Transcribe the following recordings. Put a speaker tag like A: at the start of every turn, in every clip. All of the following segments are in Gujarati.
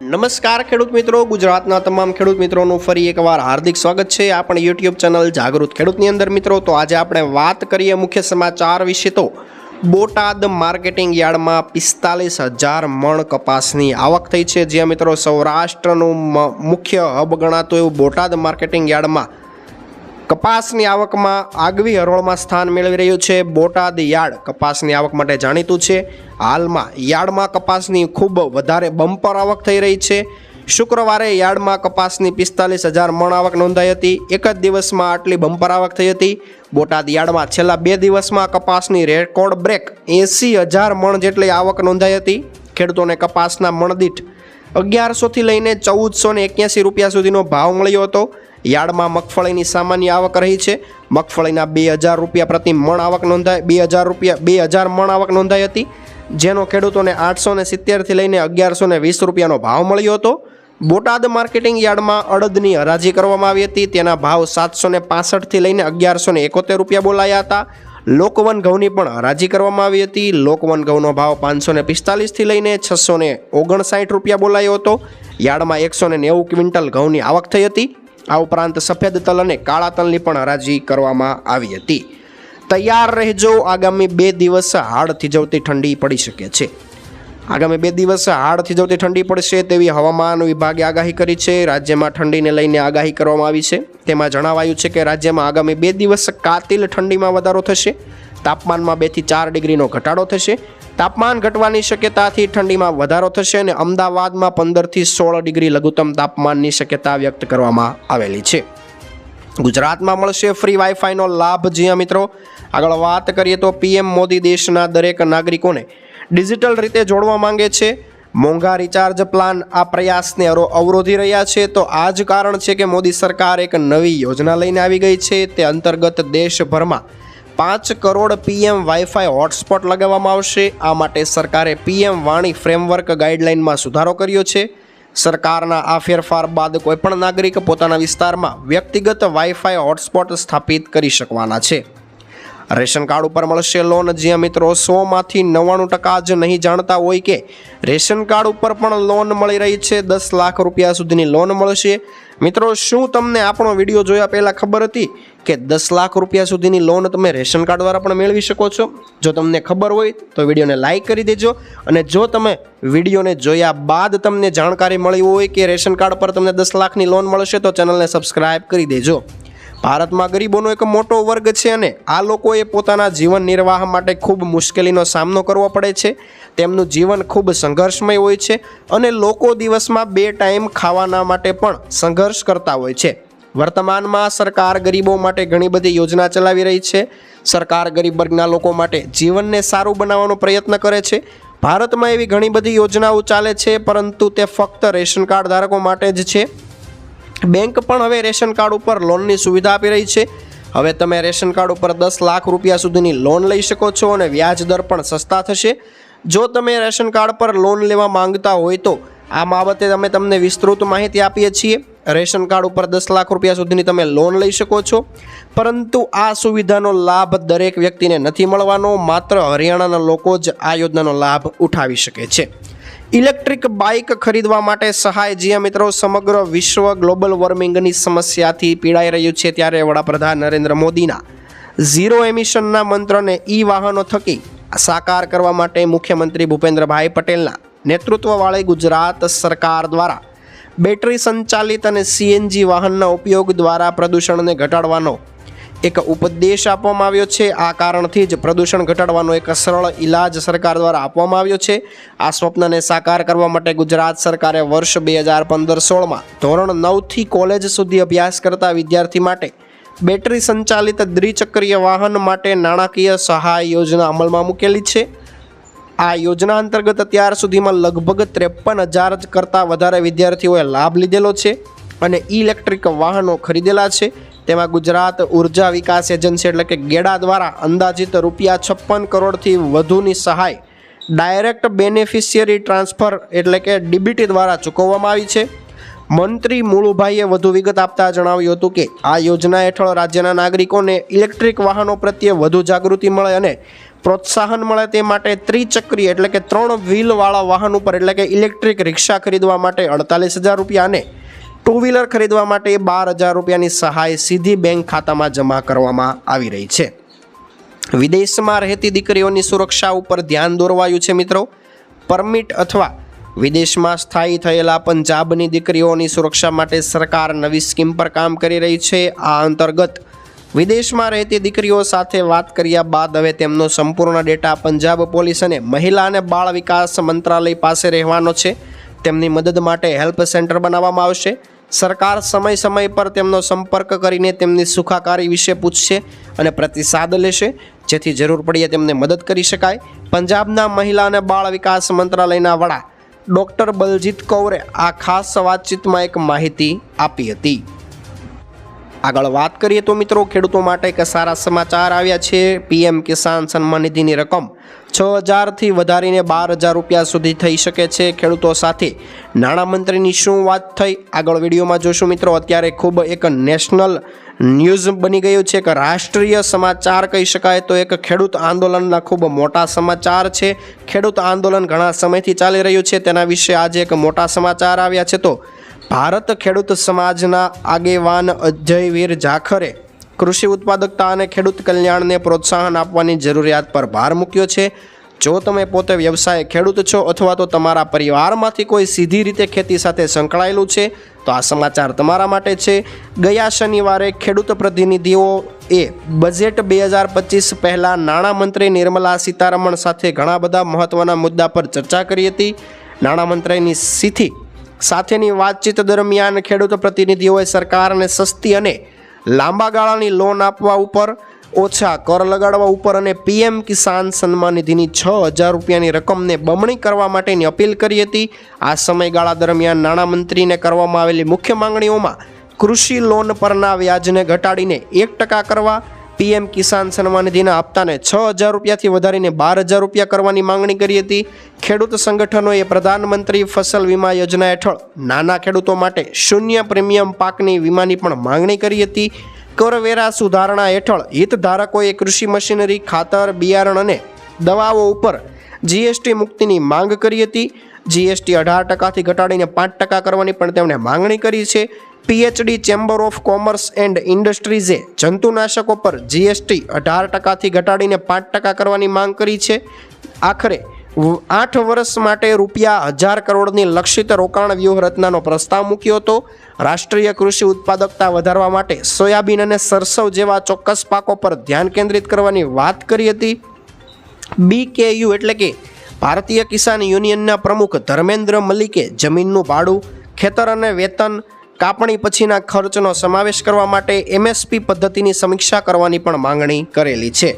A: નમસ્કાર ખેડૂત મિત્રો, ગુજરાતના તમામ ખેડૂત મિત્રોનું ફરી એકવાર હાર્દિક સ્વાગત છે આપણી યુટ્યુબ ચેનલ જાગૃત ખેડૂતની અંદર મિત્રો. તો આજે આપણે વાત કરીએ મુખ્ય સમાચાર વિશે તો બોટાદ માર્કેટિંગ યાર્ડમાં પિસ્તાલીસ હજાર મણ કપાસની આવક થઈ છે. જ્યાં મિત્રો સૌરાષ્ટ્રનું મુખ્ય હબ ગણાતું એવું બોટાદ માર્કેટિંગ યાર્ડમાં કપાસની આવકમાં આગવી હરોળમાં સ્થાન મેળવી રહ્યું છે. બોટાદ યાર્ડ કપાસની આવક માટે જાણીતું છે. હાલમાં યાર્ડમાં કપાસની ખૂબ વધારે બમ્પર આવક થઈ રહી છે. શુક્રવારે યાર્ડમાં કપાસની પિસ્તાલીસ હજાર મણ આવક નોંધાઈ હતી. એક જ દિવસમાં આટલી બમ્પર આવક થઈ હતી. બોટાદ યાર્ડમાં છેલ્લા બે દિવસમાં કપાસની રેકોર્ડ બ્રેક એંસી હજાર મણ જેટલી આવક નોંધાઈ હતી. ખેડૂતોને કપાસના મણદીઠ અગિયારસોથી લઈને ચૌદસો ને એક્યાસી રૂપિયા સુધીનો ભાવ મળ્યો હતો. યાર્ડમાં મગફળીની સામાન્ય આવક રહી છે. મગફળીના બે હજાર રૂપિયા પ્રતિ મણ આવક નોંધાઈ બે હજાર રૂપિયા, બે હજાર મણ આવક નોંધાઈ હતી. જેનો ખેડૂતોને આઠસો ને સિત્તેરથી લઈને અગિયારસો ને વીસ રૂપિયાનો ભાવ મળ્યો હતો. બોટાદ માર્કેટિંગ યાર્ડમાં અડદની હરાજી કરવામાં આવી હતી. તેના ભાવ સાતસો ને પાસઠથી લઈને અગિયારસો ને એકોતેર રૂપિયા બોલાયા હતા. લોકવન ઘઉંની પણ હરાજી કરવામાં આવી હતી. લોકવન ઘઉંનો ભાવ પાંચસો ને પિસ્તાલીસથી લઈને છસો ને ઓગણસાઠ રૂપિયા બોલાયો હતો. યાર્ડમાં એકસો ને નેવું ક્વિન્ટલ ઘઉંની આવક થઈ હતી. આ ઉપરાંત સફેદ તલ અને કાળા તલની પણ હરાજી કરવામાં આવી હતી. તૈયાર રહેજો, આગામી બે દિવસ હાડ થીજવતી ઠંડી પડી શકે છે. આગામી બે દિવસ હાડ થીજવતી ઠંડી પડશે તેવી હવામાન વિભાગે આગાહી કરી છે. રાજ્યમાં ઠંડીને લઈને આગાહી કરવામાં આવી છે. તેમાં જણાવાયું છે કે રાજ્યમાં આગામી બે દિવસ કાતિલ ઠંડીમાં વધારો થશે. તાપમાનમાં બેથી ચાર ડિગ્રીનો ઘટાડો થશે. તાપમાન ઘટવાની શક્યતાથી ઠંડીમાં વધારો થશે અને અમદાવાદમાં પંદરથી સોળ ડિગ્રી લઘુત્તમ તાપમાનની શક્યતા વ્યક્ત કરવામાં આવેલી છે. ગુજરાતમાં મળશે ફ્રી વાઈફાઈનો લાભ, જ્યાં મિત્રો. આગળ વાત કરીએ તો પીએમ મોદી દેશના દરેક નાગરિકોને ડિજિટલ રીતે જોડવા માંગે છે. મોંઘા રિચાર્જ પ્લાન આ પ્રયાસને અવરોધી રહ્યા છે. તો આ જ કારણ છે કે મોદી સરકાર એક નવી યોજના લઈને આવી ગઈ છે. તે અંતર્ગત દેશભરમાં પાંચ કરોડ પીએમ વાઈફાઈ હોટસ્પોટ લગાવવામાં આવશે. આ માટે સરકારે પીએમ વાણી ફ્રેમવર્ક ગાઈડલાઇનમાં સુધારો કર્યો છે. સરકારના આ ફેરફાર બાદ કોઈપણ નાગરિક પોતાના વિસ્તારમાં વ્યક્તિગત વાઈફાઈ હોટસ્પોટ સ્થાપિત કરી શકવાના છે. રેશન કાર્ડ ઉપર મળશે લોન જ્યાં મિત્રો સોમાંથી નવ્વાણું ટકા જ નહીં જાણતા હોય કે રેશન કાર્ડ ઉપર પણ લોન મળી રહી છે. દસ લાખ રૂપિયા સુધીની લોન મળશે. મિત્રો, શું તમને આપણો વીડિયો જોયા પહેલાં ખબર હતી કે દસ લાખ રૂપિયા સુધીની લોન તમે રેશન કાર્ડ દ્વારા પણ મેળવી શકો છો. જો તમને ખબર હોય તો વિડીયોને લાઇક કરી દેજો અને જો તમે વિડીયોને જોયા બાદ તમને જાણકારી મળી હોય કે રેશન કાર્ડ પર તમને દસ લાખની લોન મળશે તો ચેનલને સબસ્ક્રાઈબ કરી દેજો. ભારતમાં ગરીબોનો એક મોટો વર્ગ છે અને આ લોકોએ પોતાના જીવન નિર્વાહ માટે ખૂબ મુશ્કેલીનો સામનો કરવો પડે છે. તેમનું જીવન ખૂબ સંઘર્ષમય હોય છે અને લોકો દિવસમાં બે ટાઈમ ખાવાના માટે પણ સંઘર્ષ કરતા હોય છે. વર્તમાનમાં સરકાર ગરીબો માટે ઘણી બધી યોજના ચલાવી રહી છે. સરકાર ગરીબ વર્ગના લોકો માટે જીવનને સારું બનાવવાનો પ્રયત્ન કરે છે. ભારતમાં એવી ઘણી બધી યોજનાઓ ચાલે છે, પરંતુ તે ફક્ત રેશન કાર્ડ ધારકો માટે જ છે. બેંક પણ હવે રેશન કાર્ડ ઉપર લોનની સુવિધા આપી રહી છે. હવે તમે રેશન કાર્ડ ઉપર દસ લાખ રૂપિયા સુધીની લોન લઈ શકો છો અને વ્યાજ દર પણ સસ્તા થશે. જો તમે રેશન કાર્ડ પર લોન લેવા માંગતા હોય તો આ બાબતે અમે તમને વિસ્તૃત માહિતી આપીએ છીએ. રેશન કાર્ડ ઉપર દસ લાખ રૂપિયા સુધીની તમે લોન લઈ શકો છો. પરંતુ આ સુવિધાનો લાભ દરેક વ્યક્તિને નથી મળવાનો, માત્ર હરિયાણાના લોકો જ આ યોજનાનો લાભ ઉઠાવી શકે છે. ઇલેક્ટ્રિક બાઇક ખરીદવા માટે સહાય, જ્યાં મિત્રો, સમગ્ર વિશ્વ ગ્લોબલ વોર્મિંગની સમસ્યાથી પીડાઈ રહ્યું છે ત્યારે વડાપ્રધાન નરેન્દ્ર મોદીના ઝીરો એમિશનના મંત્રને ઈ વાહનો થકી સાકાર કરવા માટે મુખ્યમંત્રી ભૂપેન્દ્રભાઈ પટેલના નેતૃત્વવાળી ગુજરાત સરકાર દ્વારા બેટરી સંચાલિત અને સીએનજી વાહનના ઉપયોગ દ્વારા પ્રદૂષણને ઘટાડવાનો એક ઉપદેશ આપવામાં આવ્યો છે. આ કારણથી જ પ્રદૂષણ ઘટાડવાનો એક સરળ ઇલાજ સરકાર દ્વારા આપવામાં આવ્યો છે. આ સ્વપ્નને સાકાર કરવા માટે ગુજરાત સરકારે વર્ષ બે હજાર પંદર સોળમાં ધોરણ નવથી કોલેજ સુધી અભ્યાસ કરતા વિદ્યાર્થી માટે બેટરી સંચાલિત દ્વિચક્રીય વાહન માટે નાણાકીય સહાય યોજના અમલમાં મૂકેલી છે. આ યોજના અંતર્ગત અત્યાર સુધીમાં લગભગ ત્રેપન હજાર કરતાં વધારે વિદ્યાર્થીઓએ લાભ લીધેલો છે અને ઇલેક્ટ્રિક વાહનો ખરીદેલા છે. તેમાં ગુજરાત ઊર્જા વિકાસ એજન્સી એટલે કે ગેડા દ્વારા અંદાજિત રૂપિયા છપ્પન કરોડથી વધુની સહાય ડાયરેક્ટ બેનિફિશિયરી ટ્રાન્સફર એટલે કે ડીબીટી દ્વારા ચૂકવવામાં આવી છે. મંત્રી મુળુભાઈએ વધુ વિગત આપતા જણાવ્યું હતું કે આ યોજના હેઠળ રાજ્યના નાગરિકોને ઇલેક્ટ્રિક વાહનો પ્રત્યે વધુ જાગૃતિ મળે અને પ્રોત્સાહન મળે તે માટે ત્રિચક્રી એટલે કે ત્રણ વ્હીલવાળા વાહન ઉપર એટલે કે ઇલેક્ટ્રિક રિક્ષા ખરીદવા માટે અડતાલીસ હજાર રૂપિયા અને ટુ વ્હીલર ખરીદવા માટે બાર હજાર રૂપિયાની સહાય સીધી બેંક ખાતામાં જમા કરવામાં આવી રહી છે. વિદેશમાં રહેતી દીકરીઓની સુરક્ષા ઉપર ધ્યાન દોરવાયું છે મિત્રો. પરમિટ અથવા વિદેશમાં સ્થાયી થયેલા પંજાબની દીકરીઓની સુરક્ષા માટે સરકાર નવી સ્કીમ પર કામ કરી રહી છે. આ અંતર્ગત વિદેશમાં રહેતી દીકરીઓ સાથે વાત કર્યા બાદ હવે તેમનો સંપૂર્ણ ડેટા પંજાબ પોલીસ અને મહિલા અને બાળ વિકાસ મંત્રાલય પાસે રહેવાનો છે. તેમની મદદ માટે હેલ્પ સેન્ટર બનાવવામાં આવશે. સરકાર સમય સમય પર તેમનો સંપર્ક કરીને તેમની સુખાકારી વિશે પૂછશે અને પ્રતિસાદ લેશે. જેથી જરૂર પડીએ તેમને મદદ કરી શકાય. પંજાબના મહિલા અને બાળ વિકાસ મંત્રાલયના વડા ડૉક્ટર બલજીત કૌરે આ ખાસ વાતચીતમાં એક માહિતી આપી હતી. આગળ વાત કરીએ તો મિત્રો ખેડૂતો માટે એક સારા સમાચાર આવ્યા છે. પીએમ કિસાન સન્માન નિધિની રકમ છ હજારથી વધારીને બાર હજાર રૂપિયા સુધી થઈ શકે છે. ખેડૂતો સાથે નાણામંત્રીની શું વાત થઈ? આગળ વિડીયોમાં જોશું મિત્રો. અત્યારે ખૂબ એક નેશનલ ન્યૂઝ બની ગયું છે. કે રાષ્ટ્રીય સમાચાર કહી શકાય તો એક ખેડૂત આંદોલનના ખૂબ મોટા સમાચાર છે. ખેડૂત આંદોલન ઘણા સમયથી ચાલી રહ્યું છે. તેના વિશે આજે એક મોટા સમાચાર આવ્યા છે તો ભારત ખેડૂત સમાજના આગેવાન અજયવીર જાખરે કૃષિ ઉત્પાદકતા અને ખેડૂત કલ્યાણને પ્રોત્સાહન આપવાની જરૂરિયાત પર ભાર મૂક્યો છે. જો તમે પોતે વ્યવસાય ખેડૂત છો અથવા તો તમારા પરિવારમાંથી કોઈ સીધી રીતે ખેતી સાથે સંકળાયેલું છે, તો આ સમાચાર તમારા માટે છે. ગયા શનિવારે ખેડૂત પ્રતિનિધિઓ એ બજેટ બે હજાર પચીસ પહેલાં નાણામંત્રી નિર્મલા સીતારમણ સાથે ઘણા બધા મહત્ત્વના મુદ્દા પર ચર્ચા કરી હતી. નાણામંત્રીની સ્થિતિ સાથેની વાતચીત દરમિયાન ખેડૂત પ્રતિનિધિઓએ સરકારને સસ્તી અને લાંબા ગાળાની લોન આપવા ઉપર, ઓછા કર લગાડવા ઉપર અને પીએમ કિસાન સન્માન નિધિની છ હજાર રૂપિયાની રકમને બમણી કરવા માટેની અપીલ કરી હતી. આ સમયગાળા દરમિયાન નાણામંત્રીને કરવામાં આવેલી મુખ્ય માંગણીઓમાં કૃષિ લોન પરના વ્યાજને ઘટાડીને એક ટકા કરવા પીએમ કિસાન સન્માન નિધિના હપ્તાને છ હજાર રૂપિયાથી વધારીને બાર હજાર રૂપિયા કરવાની માંગણી કરી હતી. ખેડૂત સંગઠનોએ પ્રધાનમંત્રી ફસલ વીમા યોજના હેઠળ નાના ખેડૂતો માટે શૂન્ય પ્રીમિયમ પાકની વીમાની પણ માંગણી કરી હતી. કરવેરા સુધારણા હેઠળ હિતધારકોએ કૃષિ મશીનરી, ખાતર, બિયારણ અને દવાઓ ઉપર જીએસટી મુક્તિની માંગ કરી હતી. જીએસટી અઢાર ટકાથી ઘટાડીને પાંચ ટકા કરવાની પણ તેમણે માંગણી કરી છે. PHD chamber of commerce and ઇન્ડસ્ટ્રીઝે જંતુનાશકો પર જીએસટી અઢાર ટકાથી ઘટાડીને પાંચ ટકા કરવાની માંગ કરી છે. આખરે આઠ વર્ષ માટે રૂપિયા હજાર કરોડની લક્ષિત રોકાણ વ્યૂહરચનાનો પ્રસ્તાવ મૂક્યો હતો. રાષ્ટ્રીય કૃષિ ઉત્પાદકતા વધારવા માટે સોયાબીન અને સરસવ જેવા ચોક્કસ પાકો પર ધ્યાન કેન્દ્રિત કરવાની વાત કરી હતી. બીકેયુ એટલે કે ભારતીય કિસાન યુનિયનના પ્રમુખ ધર્મેન્દ્ર મલિકે જમીનનું ભાડું, ખેતર અને વેતન કાપણી પછીના ખર્ચનો સમાવેશ કરવા માટે એમએસપી પદ્ધતિની સમીક્ષા કરવાની પણ માંગણી કરેલી છે.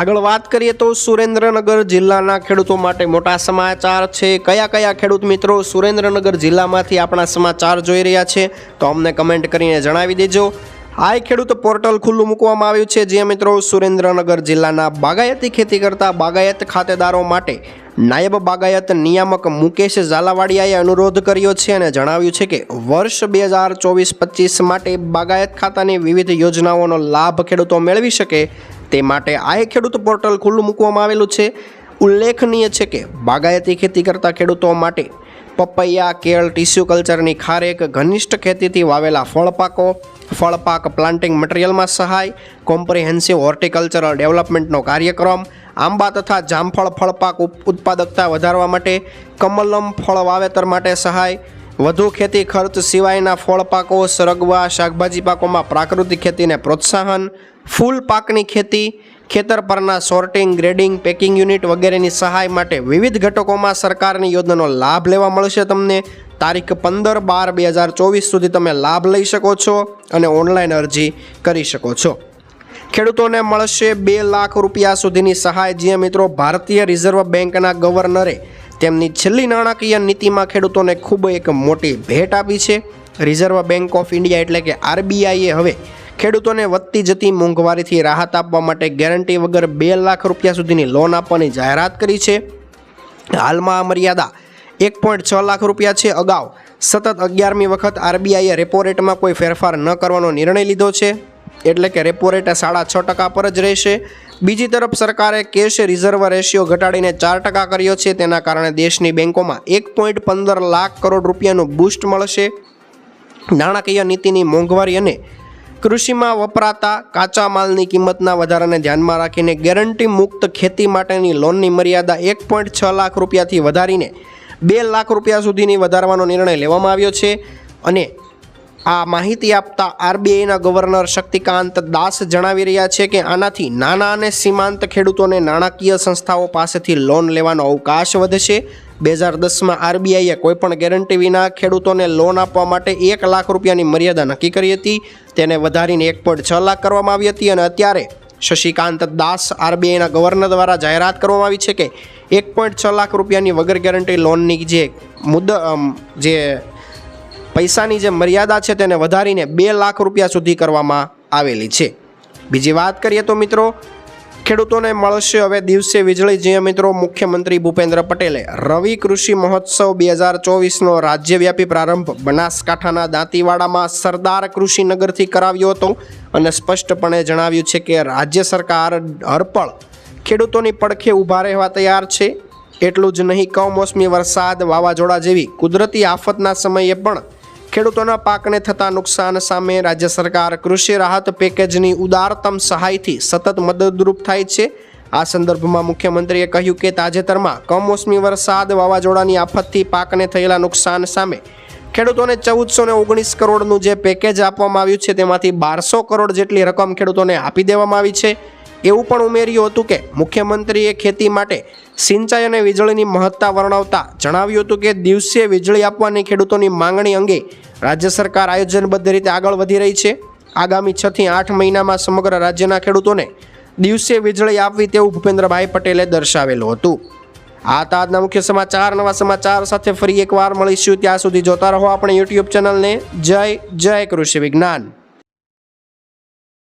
A: આગળ વાત કરીએ તો સુરેન્દ્રનગર જિલ્લાના ખેડૂતો માટે મોટા સમાચાર છે. કયા કયા ખેડૂત મિત્રો સુરેન્દ્રનગર જિલ્લામાંથી આપણા સમાચાર જોઈ રહ્યા છે, તો અમને કમેન્ટ કરીને જણાવી દેજો. આ ખેડૂત પોર્ટલ ખુલ્લું મૂકવામાં આવ્યું છે, જે મિત્રો સુરેન્દ્રનગર જિલ્લાના બાગાયતી ખેતી કરતા બાગાયત ખાતેદારો માટે નાયબ બાગાયત નિયામક મુકેશ ઝાલાવાડિયાએ અનુરોધ કર્યો છે અને જણાવ્યું છે કે વર્ષ બે હજાર ચોવીસ પચીસ માટે બાગાયત ખાતાની વિવિધ યોજનાઓનો લાભ ખેડૂતો મેળવી શકે તે માટે આ ખેડૂત પોર્ટલ ખુલ્લું મૂકવામાં આવેલું છે. ઉલ્લેખનીય છે કે બાગાયતી ખેતી કરતા ખેડૂતો માટે પપૈયા, કેળ, ટીસ્યુ કલ્ચરની ખારેક, ઘનિષ્ઠ ખેતીથી વાવેલા ફળપાકો, ફળપાક પ્લાન્ટિંગ મટીરિયલમાં સહાય, કોમ્પ્રિહેન્સિવ હોર્ટિકલ્ચરલ ડેવલપમેન્ટનો કાર્યક્રમ, આંબા તથા જામફળ ફળપાક ઉત્પાદકતા વધારવા માટે, કમલમ ફળ વાવેતર માટે સહાય, વધુ ખેતી ખર્ચ સિવાયના ફળ પાકો સરગવા, શાકભાજી પાકોમાં પ્રાકૃતિક ખેતીને પ્રોત્સાહન, ફૂલ પાકની ખેતી ખેતર પરના સોર્ટિંગ ગ્રેડિંગ પેકિંગ યુનિટ વગેરેની સહાય માટે વિવિધ ઘટકોમાં સરકારની યોજનાનો લાભ લેવા મળશે તમને. તારીખ પંદર બાર બે હજાર ચોવીસ સુધી તમે લાભ લઈ શકો છો અને ઓનલાઈન અરજી કરી શકો છો. ખેડૂતોને મળશે બે લાખ રૂપિયા સુધીની સહાય. જે મિત્રો ભારતીય રિઝર્વ બેંકના ગવર્નરે તેમની છેલ્લી નાણાકીય નીતિમાં ખેડૂતોને ખૂબ એક મોટી ભેટ આપી છે. રિઝર્વ બેંક ઓફ ઇન્ડિયા એટલે કે આરબીઆઈએ હવે ખેડૂતોને વધતી જતી મોંઘવારીથી રાહત આપવા માટે ગેરંટી વગર બે લાખ રૂપિયા સુધીની લોન આપવાની જાહેરાત કરી છે. હાલમાં આ મર્યાદા એક પોઈન્ટ છ લાખ રૂપિયા છે. અગાઉ સતત અગિયારમી વખત આરબીઆઈએ રેપો રેટમાં કોઈ ફેરફાર ન કરવાનો નિર્ણય લીધો છે. એટલે કે રેપો રેટ સાડા છ ટકા પર જ રહેશે. બીજી તરફ સરકારે કેશ રિઝર્વ રેશિયો ઘટાડીને ચાર ટકા કર્યો છે. તેના કારણે દેશની બેંકોમાં એક પોઈન્ટ પંદર લાખ કરોડ રૂપિયાનું બૂસ્ટ મળશે. નાણાકીય નીતિની મોંઘવારી અને કૃષિમાં વપરાતા કાચા માલની કિંમતના વધારાને ધ્યાનમાં રાખીને ગેરંટી મુક્ત ખેતી માટેની લોનની મર્યાદા એક પોઈન્ટ છ લાખ રૂપિયાથી વધારીને બે લાખ રૂપિયા સુધીની વધારવાનો નિર્ણય લેવામાં આવ્યો છે. અને આ માહિતી આપતા આરબીઆઈના ગવર્નર શક્તિકાંત દાસ જણાવી રહ્યા છે કે આનાથી નાના અને સીમાંત ખેડૂતોને નાણાકીય સંસ્થાઓ પાસેથી લોન લેવાનો અવકાશ વધશે. બે હજાર દસમાં આરબીઆઈએ કોઈપણ ગેરંટી વિના ખેડૂતોને લોન આપવા માટે એક લાખ રૂપિયાની મર્યાદા નક્કી કરી હતી. તેને વધારીને એક પોઈન્ટ છ લાખ કરવામાં આવી હતી અને અત્યારે શશિકાંત દાસ આરબીઆઈના ગવર્નર દ્વારા જાહેરાત કરવામાં આવી છે કે એક પોઈન્ટ છ લાખ રૂપિયાની વગર ગેરંટી લોનની જે મુદ્દ જે પૈસાની જે મર્યાદા છે તેને વધારીને બે લાખ રૂપિયા સુધી કરવામાં આવેલી છે. બીજી વાત કરીએ તો મિત્રો, ખેડૂતોને મળશે હવે દિવસે વીજળી. જે મિત્રો, મુખ્યમંત્રી ભૂપેન્દ્ર પટેલે રવિ કૃષિ મહોત્સવ બે હજાર ચોવીસનો રાજ્યવ્યાપી પ્રારંભ બનાસકાંઠાના દાંતીવાડામાં સરદાર કૃષિનગરથી કરાવ્યો હતો અને સ્પષ્ટપણે જણાવ્યું છે કે રાજ્ય સરકાર હરપળ ખેડૂતોની પડખે ઊભા રહેવા તૈયાર છે. એટલું જ નહીં, કમોસમી વરસાદ વાવાઝોડા જેવી કુદરતી આફતના સમયે પણ ખેડૂતોના પાકને થતા નુકસાન સામે રાજ્ય સરકાર કૃષિ રાહત પેકેજની ઉદારતમ સહાયથી સતત મદદરૂપ થાય છે. આ સંદર્ભમાં મુખ્યમંત્રીએ કહ્યું કે તાજેતરમાં કમોસમી વરસાદ વાવાઝોડાની આફતથી પાકને થયેલા નુકસાન સામે ખેડૂતોને ચૌદસો ને ઓગણીસ કરોડનું જે પેકેજ આપવામાં આવ્યું છે તેમાંથી બારસો કરોડ જેટલી રકમ ખેડૂતોને આપી દેવામાં આવી છે. એવું પણ ઉમેર્યું હતું કે મુખ્યમંત્રીએ ખેતી માટે સિંચાઈ અને વીજળીની મહત્તા વર્ણવતા જણાવ્યું હતું કે દિવસે વીજળી આપવાની ખેડૂતોની માંગણી અંગે રાજ્ય સરકાર આયોજનબદ્ધ રીતે આગળ વધી રહી છે. આગામી છ થી આઠ મહિનામાં સમગ્ર રાજ્યના ખેડૂતોને દિવસે વીજળી આપવી તેવું ભૂપેન્દ્રભાઈ પટેલે દર્શાવેલું હતું. આ હતા આજના મુખ્ય સમાચાર. નવા સમાચાર સાથે ફરી એકવાર મળીશું. ત્યાં સુધી જોતા રહો આપણે યુટ્યુબ ચેનલને. જય જય કૃષિ વિજ્ઞાન.